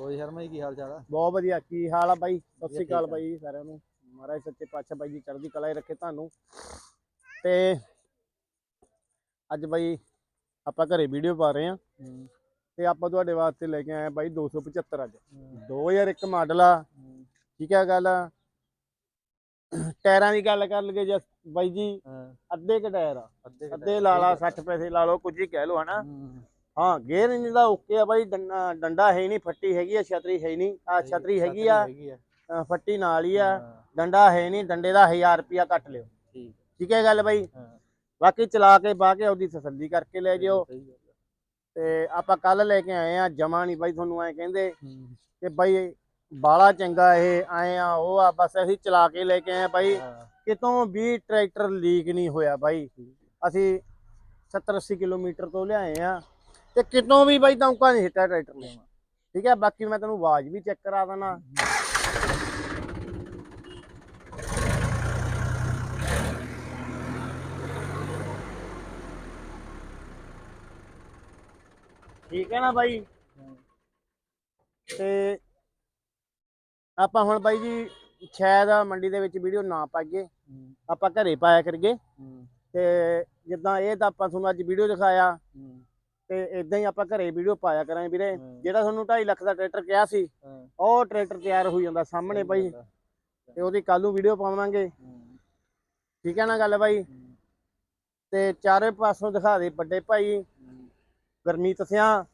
ਕੋਈ ਸ਼ਰਮਾ ਜੀ ਕੀ ਹਾਲ ਚਾਲ ਆ? ਬਹੁਤ ਵਧੀਆ ਕੀ ਹਾਲ ਆ ਬਾਈ? ਸਤਿ ਸ਼੍ਰੀ ਅਕਾਲ ਆ। ਬਾਈ ਸਾਰਿਆਂ ਨੂੰ। ਮਹਾਰਾਜ ਸੱਚੇ ਪਾਤਸ਼ਾਹ ਬਾਈ ਜੀ ਚੜ੍ਹਦੀ ਕਲਾ ਹੀ ਰੱਖੇ ਤੁਹਾਨੂੰ। ਤੇ ਅੱਜ ਬਾਈ ਆਪਾਂ ਘਰੇ ਵੀਡੀਓ ਪਾ ਰਹੇ ਆ ਤੇ ਆਪਾਂ ਤੁਹਾਡੇ ਵਾਸਤੇ ਲੈ ਕੇ ਆਏ ਆ ਬਾਈ 275 ਅੱਜ। 2001 ਮਾਡਲ ਆ। ਠੀਕ ਹੈ ਗੱਲ ਟਾਇਰਾਂ ਦੀ ਗੱਲ ਕਰ ਲਈਏ ਜੇ ਬਾਈ ਜੀ। ਅੱਧੇ ਕ ਟਾਇਰ ਆ। ਅੱਧੇ ਲਾ ਲਾ ਠੀਕ ਆ। 60 ਪੈਸੇ ਲਾ ਲਓ ਕੁਝ ਹੀ ਕਹਿ ਲਓ ਹਨਾ? ਹੂੰ, ਗੇਅਰ ਇੰਜ ਦਾ ਓਕੇ ਆ ਬਾਈ ਡੰਡਾ ਡੰਡਾ ਹੈ ਨਹੀਂ ਫੱਟੀ ਹੈਗੀ ਆ ਛਤਰੀ ਹੈ ਨਹੀਂ। ਆ ਛਤਰੀ ਹੈਗੀ ਆ। ਹੈਗੀ ਆ। ਅ, ਫੱਟੀ ਨਾਲ ਹੀ ਆ। ਹਾਂ, ਡੰਡਾ ਹੈ ਨਹੀਂ ਡੰਡੇ ਦਾ 1000 ਰੁਪਿਆ ਕੱਟ ਲਿਓ। ਠੀਕ। ਠੀਕ ਹੈ ਗੱਲ ਬਾਈ? ਹਾਂ। ਬਾਕੀ ਚਲਾ ਕੇ ਬਾਹ ਕੇ ਉਹਦੀ ਤਸੱਲੀ ਕਰਕੇ ਲੈ ਜਿਓ। ਸਹੀ ਗੱਲ ਆ। ਤੇ ਆਪਾਂ ਕੱਲ ਲੈ ਕੇ ਆਏ ਆ ਜਮਾ ਨਹੀਂ ਬਾਈ ਤੁਹਾਨੂੰ ਐ ਕਹਿੰਦੇ ਹੂੰ, ਕਿ ਬਾਈ ਬਾਲਾ ਚੰਗਾ ਇਹ ਆਏ ਆ ਉਹ ਆ ਬਸ ਅਸੀਂ ਚਲਾ ਕੇ ਲੈ ਕੇ ਆਏ ਆ ਬਾਈ। ਹਾਂ, ਕਿਤੋਂ ਵੀ ਟਰੈਕਟਰ ਲੀਕ ਨਹੀਂ ਹੋਇਆ ਬਾਈ। ਅਸੀਂ 70 80 ਕਿਲੋਮੀਟਰ ਤੋਂ ਲਿਆਏ ਆ। ਤੇ ਕਿਤੋਂ ਵੀ ਬਾਈ ਦੌਂਕਾ ਨਹੀਂ ਹਿੱਟਾ ਟਰੈਕਟਰ ਨੇ। ਠੀਕ ਹੈ ਬਾਕੀ ਮੈਂ ਤੈਨੂੰ ਆਵਾਜ਼ ਵੀ ਚੈੱਕ ਕਰਾ ਦੇਣਾ ਠੀਕ ਹੈ ਨਾ ਬਾਈ? ਤੇ ਆਪਾਂ ਹੁਣ ਬਾਈ ਜੀ ਸ਼ਾਇਦ ਮੰਡੀ ਦੇ ਵਿੱਚ ਵੀਡੀਓ ਨਾ ਪਾਈਏ। ਆਪਾਂ ਘਰੇ ਪਾਇਆ ਕਰੀਏ। ਤੇ ਜਿੱਦਾਂ ਇਹ ਤਾਂ ਆਪਾਂ ਤੁਹਾਨੂੰ ਅੱਜ ਵੀਡੀਓ ਦਿਖਾਇਆ। ਤੇ ਇਦਾਂ ਹੀ ਆਪਾਂ ਘਰੇ ਵੀਡੀਓ ਪਾਇਆ ਕਰਾਂਗੇ ਵੀਰੇ। ਜਿਹੜਾ ਤੁਹਾਨੂੰ 2.5 ਲੱਖ ਦਾ ਟਰੈਕਟਰ ਕਿਹਾ ਸੀ ਉਹ ਟਰੈਕਟਰ ਤਿਆਰ ਹੋਈ ਜਾਂਦਾ ਸਾਹਮਣੇ ਬਾਈ। ਤੇ ਉਹਦੀ ਕੱਲ ਨੂੰ ਵੀਡੀਓ ਪਾਵਾਂਗੇ। ਠੀਕ ਹੈ ਨਾ ਗੱਲ ਬਾਈ ਤੇ ਚਾਰੇ ਪਾਸੋਂ ਦਿਖਾ ਦੇ ਵੱਡੇ ਭਾਈ। ਗਰਮੀਤ ਸਿਆਂ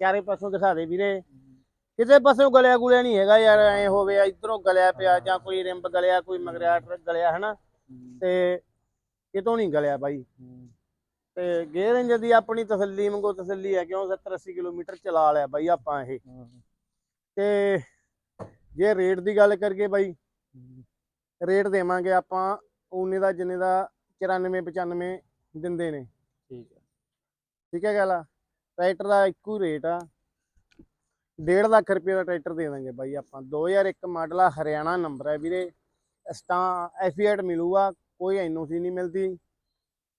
ਚਾਰੇ ਪਾਸੋਂ ਦਿਖਾ ਦੇ ਵੀਰੇ। ਕਿਸੇ ਪਾਸੋਂ ਗਲਿਆ ਗੁਲਿਆ ਨਹੀਂ ਹੈਗਾ ਯਾਰ ਐ ਹੋਵੇ ਇਧਰੋਂ ਗਲਿਆ ਪਿਆ ਜਾਂ ਕੋਈ ਰਿੰਬ ਗਲਿਆ ਕੋਈ ਮਗਰਿਆ ਗਲਿਆ ਹਨਾ? ਤੇ ਕਿਤੋਂ ਨਹੀਂ ਗਲਿਆ ਬਾਈ ਤੇ ਗੇਅਰ ਇੰਜਨ ਦੀ ਆਪਣੀ ਤਸੱਲੀ ਮੰਗੋ ਤਸੱਲੀ ਹੈ ਕਿਉਂ 70 80 ਕਿਲੋਮੀਟਰ ਚਲਾ ਲਿਆ ਬਾਈ ਆਪਾਂ ਇਹ। ਹਾਂ, ਤੇ ਜੇ ਰੇਟ ਦੀ ਗੱਲ ਕਰੀਏ ਬਾਈ ਹੂੰ, ਰੇਟ ਦੇਵਾਂਗੇ ਆਪਾਂ ਉਹਨੇ ਦਾ ਜਿੰਨੇ ਦਾ 94 95 ਦਿੰਦੇ ਨੇ। ਠੀਕ ਆ ਠੀਕ ਹੈ ਗੱਲ ਆ? ਟਰੈਕਟਰ ਦਾ ਇੱਕੋ ਹੀ ਰੇਟ ਆ। 1.5 ਲੱਖ ਰੁਪਏ ਦਾ ਟਰੈਕਟਰ ਦੇ ਦਾਂਗੇ ਬਾਈ ਆਪਾਂ। 2001 ਮਾਡਲ ਆ ਹਰਿਆਣਾ ਨੰਬਰ ਹੈ ਵੀਰੇ। ਸਟਾ ਐਫੀਏਟ ਮਿਲੂਗਾ ਕੋਈ ਐਨਓਸੀ ਨਹੀਂ ਮਿਲਦੀ।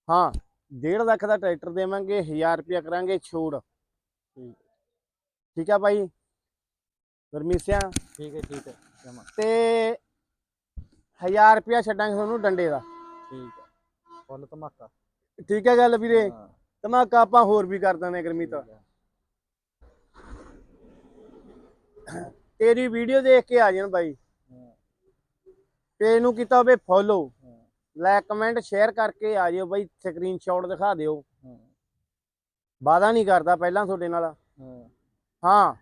ਹਾਂ 1.5 ਲੱਖ ਦਾ ਟਰੈਕਟਰ ਦੇਵਾਂਗੇ 1000 ਰੁਪਏ ਕਰਾਂਗੇ ਛੋੜ। ਠੀਕ। ਆ ਬਾਈ? ਗਰਮੀਸਿਆ ਠੀਕ ਹੈ ਠੀਕ ਹੈ ਜਮਾ। ਤੇ 1000 ਰੁਪਏ ਛੱਡਾਂਗੇ ਤੁਹਾਨੂੰ ਡੰਡੇ ਦਾ। ਠੀਕ ਆ ਫੁੱਲ ਧਮਾਕਾ। ਠੀਕ ਹੈ ਗੱਲ ਵੀਰੇ। ਹਾਂ, ਧਮਾਕਾ ਆਪਾਂ ਹੋਰ ਵੀ ਕਰ ਦਾਂਗੇ ਗਰਮੀਤ। ਤੇਰੀ ਵੀਡੀਓ ਦੇਖ ਕੇ ਆ ਜਾਣ ਬਾਈ। ਹਾਂ, ਪੇਜ ਨੂੰ ਕੀਤਾ ਹੋਵੇ ਫੋਲੋ। ਹਾਂ, ਲਾਈਕ ਕਮੈਂਟ ਸ਼ੇਅਰ ਕਰਕੇ ਆ ਜਿਓ ਬਾਈ ਸਕਰੀਨਸ਼ਾਟ ਦਿਖਾ ਦਿਓ। ਵਾਦਾ ਨਹੀਂ ਕਰਦਾ ਪਹਿਲਾਂ ਤੁਹਾਡੇ ਨਾਲ। ਹਾਂ,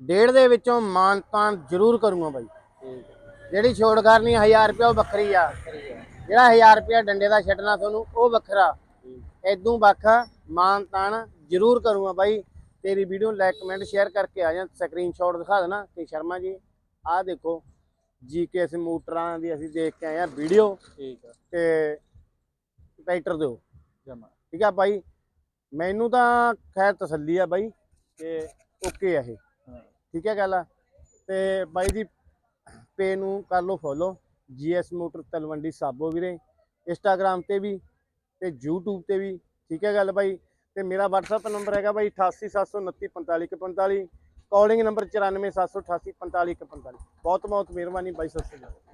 ਡੇਢ ਦੇ ਵਿੱਚੋਂ ਮਾਨਤਾਨ ਜ਼ਰੂਰ ਕਰੂੰਗਾ ਬਾਈ। ਜਿਹੜੀ ਛੋੜ ਕਰਨੀ 1000 ਰੁਪਏ ਉਹ ਵੱਖਰੀ ਆ। ਜਿਹੜਾ 1000 ਰੁਪਏ ਡੰਡੇ ਦਾ ਛੱਡਣਾ ਤੁਹਾਨੂੰ ਉਹ ਵੱਖਰਾ। ਇਦੋਂ ਵੱਖ ਮਾਨਤਾਨ ਜ਼ਰੂਰ ਕਰੂੰਗਾ ਬਾਈ। ਤੇਰੀ ਵੀਡੀਓ ਲਾਈਕ ਕਮੈਂਟ ਸ਼ੇਅਰ ਕਰਕੇ ਆ ਜਾਂ ਸਕਰੀਨਸ਼ਾਟ ਦਿਖਾ ਦੇਣਾ ਕਿ ਸ਼ਰਮਾ ਜੀ ਆਹ ਦੇਖੋ। ਜੀਕੇਐਸ ਮੋਟਰਾਂ ਦੀ ਅਸੀਂ ਦੇਖ ਕੇ ਆਏ ਆ ਵੀਡੀਓ। ਠੀਕ ਆ। ਤੇ ਟਰੈਕਟਰ ਦਿਓ। ਜਮਾ। ਠੀਕ ਆ ਬਾਈ? ਮੈਨੂੰ ਤਾਂ ਖੈਰ ਤਸੱਲੀ ਆ ਬਾਈ ਕਿ ਓਕੇ ਆ ਇਹ। ਠੀਕ ਹੈ ਗੱਲ ਆ। ਤੇ ਬਾਈ ਦੀ ਪੇ ਨੂੰ ਕਰ ਲਓ follow. G S motor Talwandi Sabo ਵੀਰੇ। ਇੰਸਟਾਗ੍ਰam ਤੇ ਵੀ ਤੇ YouTube ਤੇ ਵੀ। ਠੀਕ ਹੈ ਗੱਲ ਬਾਈ? ਤੇ ਮੇਰਾ WhatsApp ਨੰਬਰ ਹੈਗਾ ਬਾਈ 8879454145 ਕਾਲਿੰਗ ਨੰਬਰ 9478844545 ਬਹੁਤ ਬਹੁਤ ਮਿਹਰਬਾਨੀ ਬਾਈ ਸਤਿ ਸ਼੍ਰੀ ਅਕਾਲ।